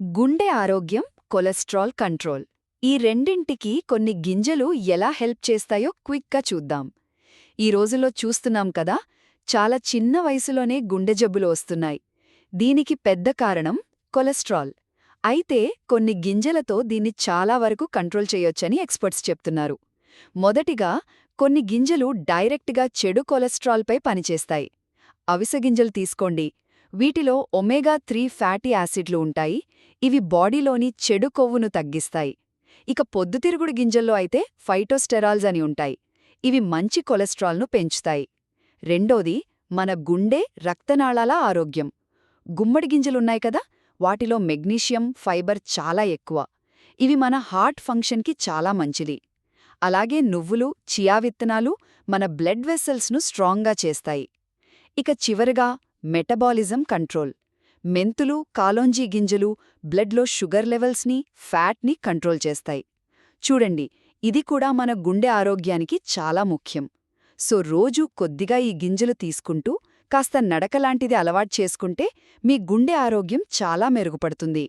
గుండె ఆరోగ్యం cholesterol control. ఈ రెండింటికి కొన్ని గింజలు ఎలా హెల్ప్ చేస్తాయో క్విక్గా చూద్దాం. ఈ రోజుల్లో చూస్తున్నాం కదా చాలా చిన్న వయసులోనే గుండె జబ్బులు వస్తున్నాయి. దీనికి పెద్ద కారణం కొలెస్ట్రాల్. అయితే కొన్ని గింజలతో దీన్ని చాలా వరకు కంట్రోల్ చేయొచ్చని ఎక్స్పర్ట్స్ చెప్తున్నారు. మొదటిగా కొన్ని గింజలు డైరెక్ట్గా చెడు కొలెస్ట్రాల్పై పనిచేస్తాయి. అవిసె గింజలు తీసుకోండి. వీటిలో ఒమేగా త్రీ ఫ్యాటీ యాసిడ్లు ఉంటాయి. ఇవి బాడీలోని చెడు కొవ్వును తగ్గిస్తాయి. ఇక పొద్దుతిరుగుడు గింజల్లో అయితే ఫైటోస్టెరాల్స్ అని ఉంటాయి. ఇవి మంచి కొలెస్ట్రాల్ను పెంచుతాయి. రెండోది మన గుండె రక్తనాళాల ఆరోగ్యం. గుమ్మడి గింజలున్నాయి కదా వాటిలో మెగ్నీషియం ఫైబర్ చాలా ఎక్కువ. ఇవి మన హార్ట్ ఫంక్షన్కి చాలా మంచిది. అలాగే నువ్వులు చియా విత్తనాలు మన బ్లడ్ వెసల్స్ను స్ట్రాంగ్గా చేస్తాయి. ఇక చివరగా మెటబాలిజం కంట్రోల్. మెంతులు కాలోంజీ గింజలు బ్లడ్లో షుగర్ లెవెల్స్ని ఫ్యాట్ని కంట్రోల్ చేస్తాయి. చూడండి ఇది కూడా మన గుండె ఆరోగ్యానికి చాలా ముఖ్యం. సో రోజూ కొద్దిగా ఈ గింజలు తీసుకుంటూ కాస్త నడకలాంటిది అలవాటు చేసుకుంటే మీ గుండె ఆరోగ్యం చాలా మెరుగుపడుతుంది.